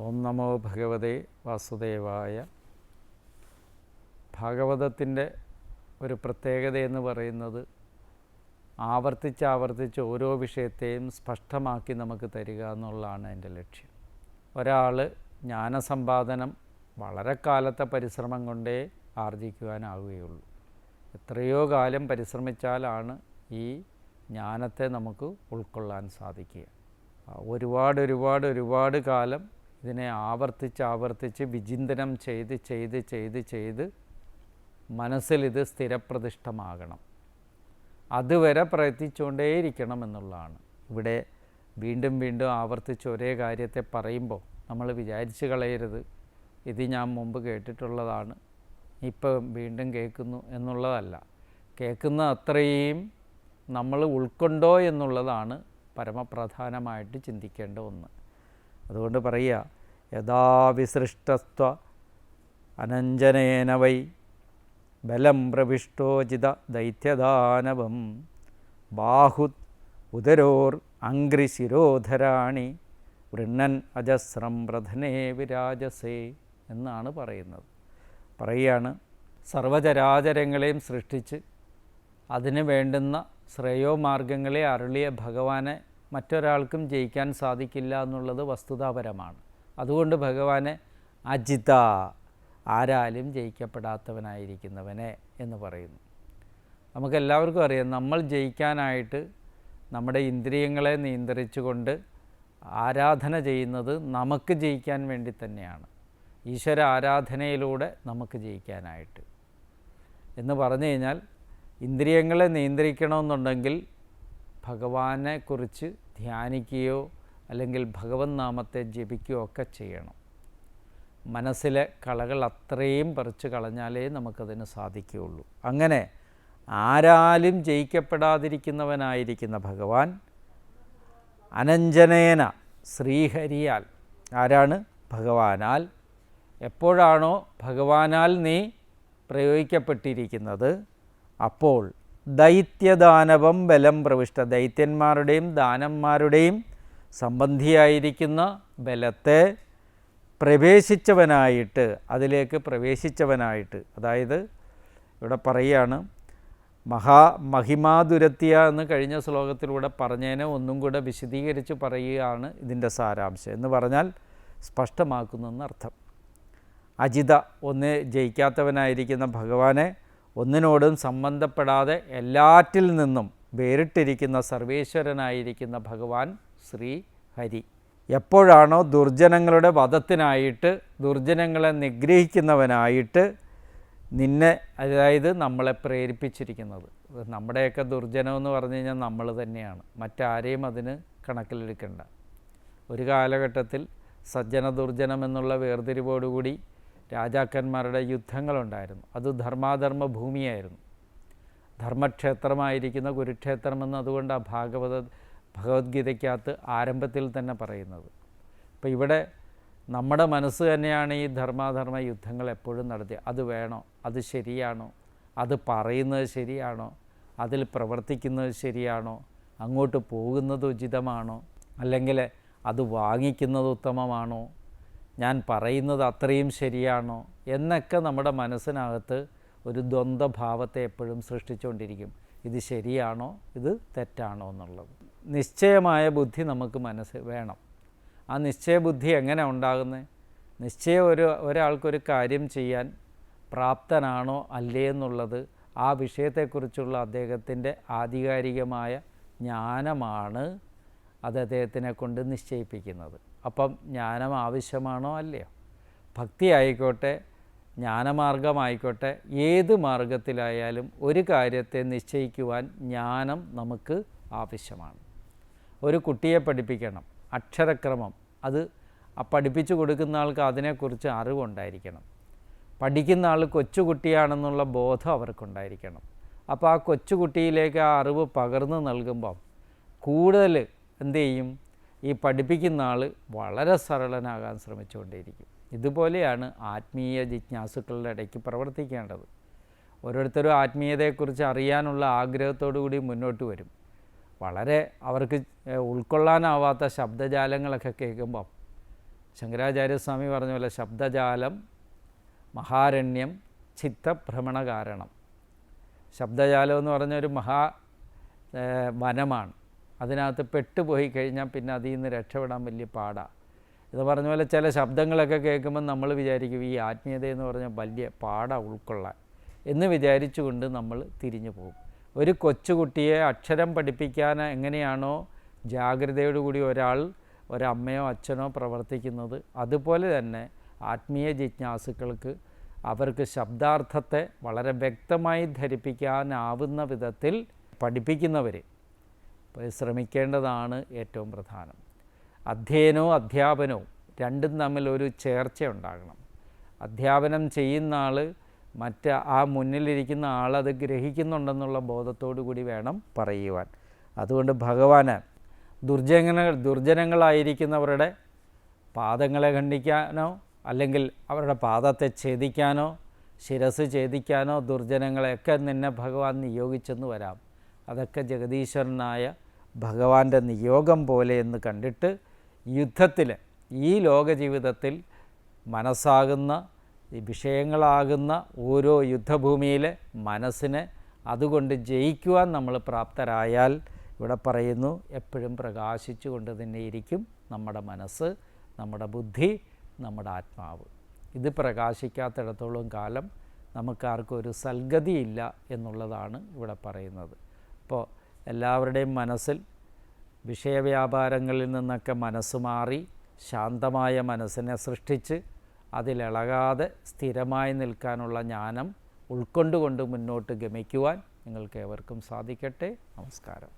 ഓം നമോ ഭഗവതേ വാസുദേവായ. ഭാഗവതത്തിന്റെ ഒരു പ്രത്യേകത എന്ന് പറയുന്നത് ആവർത്തിച്ച് ആവർത്തിച്ച് ഓരോ വിഷയത്തെയും സ്പഷ്ടമാക്കി നമുക്ക് തരിക എന്നുള്ളതാണ് എന്റെ ലക്ഷ്യം. ഒരാൾ ജ്ഞാനസമ്പാദനം വളരെ കാലത്തെ പരിശ്രമം കൊണ്ടേ ആർജിക്കുവാനാവുകയുള്ളൂ. എത്രയോ കാലം പരിശ്രമിച്ചാലാണ് ഈ ജ്ഞാനത്തെ നമുക്ക് ഉൾക്കൊള്ളാൻ സാധിക്കുക. ഒരുപാട് ഒരുപാട് ഒരുപാട് കാലം ഇതിനെ ആവർത്തിച്ച് ആവർത്തിച്ച് വിചിന്തനം ചെയ്ത് ചെയ്ത് ചെയ്ത് ചെയ്ത് മനസ്സിൽ ഇത് സ്ഥിരപ്രതിഷ്ഠമാകണം. അതുവരെ പ്രയത്നിച്ചുകൊണ്ടേയിരിക്കണം എന്നുള്ളതാണ്. ഇവിടെ വീണ്ടും വീണ്ടും ആവർത്തിച്ച് ഒരേ കാര്യത്തെ പറയുമ്പോൾ നമ്മൾ വിചാരിച്ച് കളയരുത്. ഇത് ഞാൻ മുമ്പ് കേട്ടിട്ടുള്ളതാണ്. ഇപ്പം വീണ്ടും കേൾക്കുന്നു എന്നുള്ളതല്ല. കേൾക്കുന്ന അത്രയും നമ്മൾ ഉൾക്കൊണ്ടോ എന്നുള്ളതാണ് പരമപ്രധാനമായിട്ട് ചിന്തിക്കേണ്ട ഒന്ന്. അതുകൊണ്ട് പറയുക യഥാ വിസൃഷ്ടസ്ത്വ അനഞ്ജനേന വൈ ബലം പ്രവിഷ്ടോചിത ദൈത്യദാനവം ബാഹു ഉദരോർ അങ്ക്രിശിരോധരാണി വൃണ്ണൻ അജസ്രം പ്രധനേ വിരാജസേ എന്നാണ് പറയുന്നത്. പറയുകയാണ് സർവചരാചരങ്ങളെയും സൃഷ്ടിച്ച് അതിന് വേണ്ടുന്ന ശ്രേയോമാർഗങ്ങളെ അരുളിയ ഭഗവാനെ മറ്റൊരാൾക്കും ജയിക്കാൻ സാധിക്കില്ല എന്നുള്ളത് വസ്തുതാപരമാണ്. അതുകൊണ്ട് ഭഗവാനെ അജിത ആരാലും ജയിക്കപ്പെടാത്തവനായിരിക്കുന്നവനെ എന്ന് പറയുന്നു. നമുക്കെല്ലാവർക്കും അറിയാം നമ്മൾ ജയിക്കാനായിട്ട് നമ്മുടെ ഇന്ദ്രിയങ്ങളെ നിയന്ത്രിച്ചുകൊണ്ട് ആരാധന ചെയ്യുന്നത് നമുക്ക് ജയിക്കാൻ വേണ്ടി തന്നെയാണ്. ഈശ്വര ആരാധനയിലൂടെ നമുക്ക് ജയിക്കാനായിട്ട്. എന്ന് പറഞ്ഞു കഴിഞ്ഞാൽ ഇന്ദ്രിയങ്ങളെ നിയന്ത്രിക്കണമെന്നുണ്ടെങ്കിൽ ഭഗവാനെ കുറിച്ച് ധ്യാനിക്കുകയോ അല്ലെങ്കിൽ ഭഗവത് നാമത്തെ ജപിക്കുകയോ ഒക്കെ ചെയ്യണം. മനസ്സിലെ കളകൾ അത്രയും പറിച്ച് കളഞ്ഞാലേ നമുക്കതിന് സാധിക്കുകയുള്ളൂ. അങ്ങനെ ആരാലും ജയിക്കപ്പെടാതിരിക്കുന്നവനായിരിക്കുന്ന ഭഗവാൻ അനഞ്ജനേന ശ്രീഹരിയാൽ. ആരാണ്? ഭഗവാനാൽ. എപ്പോഴാണോ ഭഗവാനാൽ നീ പ്രയോഗിക്കപ്പെട്ടിരിക്കുന്നത്? അപ്പോൾ ദൈത്യദാനവം ബലം പ്രവിഷ്ട. ദൈത്യന്മാരുടെയും ദാനന്മാരുടെയും സംബന്ധിയായിരിക്കുന്ന ബലത്തെ പ്രവേശിച്ചവനായിട്ട് അതിലേക്ക് പ്രവേശിച്ചവനായിട്ട് അതായത് ഇവിടെ പറയുകയാണ് മഹാ മഹിമാതുരത്തിയ എന്ന് കഴിഞ്ഞ ശ്ലോകത്തിലൂടെ പറഞ്ഞതിനെ ഒന്നും കൂടെ വിശദീകരിച്ച് പറയുകയാണ് ഇതിന്റെ സാരാംശം. എന്ന് പറഞ്ഞാൽ സ്പഷ്ടമാക്കുന്നതെന്നർത്ഥം. അജിത ഒന്ന് ജയിക്കാത്തവനായിരിക്കുന്ന ഭഗവാനെ ഒന്നിനോടും സംബന്ധപ്പെടാതെ എല്ലാറ്റിൽ നിന്നും വേറിട്ടിരിക്കുന്ന സർവേശ്വരനായിരിക്കുന്ന ഭഗവാൻ ശ്രീ ഹരി. എപ്പോഴാണോ ദുർജനങ്ങളുടെ വധത്തിനായിട്ട് ദുർജനങ്ങളെ നിഗ്രഹിക്കുന്നവനായിട്ട് നിന്നെ അതായത് നമ്മളെ പ്രേരിപ്പിച്ചിരിക്കുന്നത്. നമ്മുടെയൊക്കെ ദുർജനമെന്ന് പറഞ്ഞു കഴിഞ്ഞാൽ നമ്മൾ തന്നെയാണ്. മറ്റാരെയും അതിന് കണക്കിലെടുക്കേണ്ട. ഒരു കാലഘട്ടത്തിൽ സജ്ജന ദുർജനം എന്നുള്ള വേർതിരിവോടുകൂടി രാജാക്കന്മാരുടെ യുദ്ധങ്ങളുണ്ടായിരുന്നു. അത് ധർമാധർമ്മ ഭൂമിയായിരുന്നു ധർമ്മക്ഷേത്രമായിരിക്കുന്ന കുരുക്ഷേത്രമെന്ന് അതുകൊണ്ടാണ് ഭാഗവത ഭഗവത്ഗീതയ്ക്കകത്ത് ആരംഭത്തിൽ തന്നെ പറയുന്നത്. അപ്പോൾ ഇവിടെ നമ്മുടെ മനസ്സ് തന്നെയാണ് ഈ ധർമാധർമ്മ യുദ്ധങ്ങൾ എപ്പോഴും നടത്തി അത് വേണോ? അത് ശരിയാണോ? അത് പറയുന്നത് ശരിയാണോ? അതിൽ പ്രവർത്തിക്കുന്നത് ശരിയാണോ? അങ്ങോട്ട് പോകുന്നത് ഉചിതമാണോ? അല്ലെങ്കിൽ അത് വാങ്ങിക്കുന്നത് ഉത്തമമാണോ? ഞാൻ പറയുന്നത് അത്രയും ശരിയാണോ എന്നൊക്കെ നമ്മുടെ മനസ്സിനകത്ത് ഒരു ദ്വന്ദ്ഭാവത്തെ എപ്പോഴും സൃഷ്ടിച്ചുകൊണ്ടിരിക്കും. ഇത് ശരിയാണോ? ഇത് തെറ്റാണോ എന്നുള്ളത്. നിശ്ചയമായ ബുദ്ധി നമുക്ക് മനസ്സ് വേണം. ആ നിശ്ചയബുദ്ധി എങ്ങനെ ഉണ്ടാകുന്നത് നിശ്ചയം ഒരു ഒരാൾക്കൊരു കാര്യം ചെയ്യാൻ പ്രാപ്തനാണോ അല്ലേ എന്നുള്ളത് ആ വിഷയത്തെക്കുറിച്ചുള്ള അദ്ദേഹത്തിന്റെ ആധികാരികമായ ജ്ഞാനമാണ് അത് അദ്ദേഹത്തിനെ കൊണ്ട് നിശ്ചയിപ്പിക്കുന്നത്. അപ്പം ജ്ഞാനം ആവശ്യമാണോ അല്ലയോ? ഭക്തി ആയിക്കോട്ടെ ജ്ഞാനമാർഗമായിക്കോട്ടെ ഏത് മാർഗത്തിലായാലും ഒരു കാര്യത്തെ നിശ്ചയിക്കുവാൻ ജ്ഞാനം നമുക്ക് ആവശ്യമാണ്. ഒരു കുട്ടിയെ പഠിപ്പിക്കണം അക്ഷരക്രമം അത് പഠിപ്പിച്ചു കൊടുക്കുന്ന ആൾക്ക് അതിനെക്കുറിച്ച് അറിവുണ്ടായിരിക്കണം. പഠിക്കുന്ന ആൾ കൊച്ചുകുട്ടിയാണെന്നുള്ള ബോധം അവർക്കുണ്ടായിരിക്കണം. അപ്പോൾ ആ കൊച്ചുകുട്ടിയിലേക്ക് ആ അറിവ് പകർന്നു നൽകുമ്പം കൂടുതൽ എന്ത് ചെയ്യും? ഈ പഠിപ്പിക്കുന്ന ആൾ വളരെ സരളനാകാൻ ശ്രമിച്ചുകൊണ്ടേയിരിക്കും. ഇതുപോലെയാണ് ആത്മീയ ജിജ്ഞാസുക്കളുടെ ഇടയ്ക്ക് പ്രവർത്തിക്കേണ്ടത്. ഓരോരുത്തരും ആത്മീയതയെക്കുറിച്ച് അറിയാനുള്ള ആഗ്രഹത്തോടു കൂടി മുന്നോട്ട് വരും. വളരെ അവർക്ക് ഉൾക്കൊള്ളാനാവാത്ത ശബ്ദജാലങ്ങളൊക്കെ കേൾക്കുമ്പം ശങ്കരാചാര്യസ്വാമി പറഞ്ഞ പോലെ ശബ്ദജാലം മഹാരണ്യം ചിത്തഭ്രമണ കാരണം ശബ്ദജാലം എന്ന് പറഞ്ഞൊരു മഹാ വനമാണ്. അതിനകത്ത് പെട്ടുപോയി കഴിഞ്ഞാൽ പിന്നെ അതിൽ നിന്ന് രക്ഷപ്പെടാൻ വലിയ പാടാണ് ഇത് പറഞ്ഞ പോലെ ചില ശബ്ദങ്ങളൊക്കെ കേൾക്കുമ്പോൾ നമ്മൾ വിചാരിക്കും ഈ ആത്മീയത എന്ന് പറഞ്ഞാൽ വലിയ പാടാണ് ഉൾക്കൊള്ളാൻ എന്ന് വിചാരിച്ചുകൊണ്ട് നമ്മൾ തിരിഞ്ഞു പോകും. ഒരു കൊച്ചുകുട്ടിയെ അക്ഷരം പഠിപ്പിക്കാൻ എങ്ങനെയാണോ ജാഗ്രതയോടുകൂടി ഒരാൾ ഒരമ്മയോ അച്ഛനോ പ്രവർത്തിക്കുന്നത് അതുപോലെ തന്നെ ആത്മീയ ജിജ്ഞാസുക്കൾക്ക് അവർക്ക് ശബ്ദാർത്ഥത്തെ വളരെ വ്യക്തമായി ധരിപ്പിക്കാനാവുന്ന വിധത്തിൽ പഠിപ്പിക്കുന്നവർ ശ്രമിക്കേണ്ടതാണ് ഏറ്റവും പ്രധാനം. അധ്യയനവും അധ്യാപനവും രണ്ടും തമ്മിൽ ഒരു ചേർച്ച ഉണ്ടാകണം. അധ്യാപനം ചെയ്യുന്ന ആൾ മറ്റ് ആ മുന്നിലിരിക്കുന്ന ആളത് ഗ്രഹിക്കുന്നുണ്ടെന്നുള്ള ബോധത്തോടു കൂടി വേണം പറയുവാൻ. അതുകൊണ്ട് ഭഗവാന് ദുർജന ദുർജനങ്ങളായിരിക്കുന്നവരുടെ പാദങ്ങളെ ഖണ്ഡിക്കാനോ അല്ലെങ്കിൽ അവരുടെ പാദത്തെ ഛേദിക്കാനോ ശിരസ് ഛേദിക്കാനോ ദുർജനങ്ങളെയൊക്കെ നിന്നെ ഭഗവാൻ നിയോഗിച്ചെന്ന് വരാം. അതൊക്കെ ജഗദീശ്വരനായ ഭഗവാന്റെ നിയോഗം പോലെ എന്ന് കണ്ടിട്ട് യുദ്ധത്തിൽ ഈ ലോക ജീവിതത്തിൽ മനസ്സാകുന്ന വിഷയങ്ങളാകുന്ന ഓരോ യുദ്ധഭൂമിയിൽ മനസ്സിനെ അതുകൊണ്ട് ജയിക്കുവാൻ നമ്മൾ പ്രാപ്തരായാൽ ഇവിടെ പറയുന്നു എപ്പോഴും പ്രകാശിച്ചു കൊണ്ട് തന്നെയിരിക്കും നമ്മുടെ മനസ്സ് നമ്മുടെ ബുദ്ധി നമ്മുടെ ആത്മാവ്. ഇത് പ്രകാശിക്കാത്തിടത്തോളം കാലം നമുക്കാർക്കും ഒരു സൽഗതിയില്ല എന്നുള്ളതാണ് ഇവിടെ പറയുന്നത്. അപ്പോൾ എല്ലാവരുടെയും മനസ്സിൽ വിഷയവ്യാപാരങ്ങളിൽ നിന്നൊക്കെ മനസ്സ് മാറി ശാന്തമായ മനസ്സിനെ സൃഷ്ടിച്ച് അതിലിളകാതെ സ്ഥിരമായി നിൽക്കാനുള്ള ജ്ഞാനം ഉൾക്കൊണ്ടുകൊണ്ട് മുന്നോട്ട് ഗമിക്കുവാൻ നിങ്ങൾക്ക് ഏവർക്കും സാധിക്കട്ടെ. നമസ്കാരം.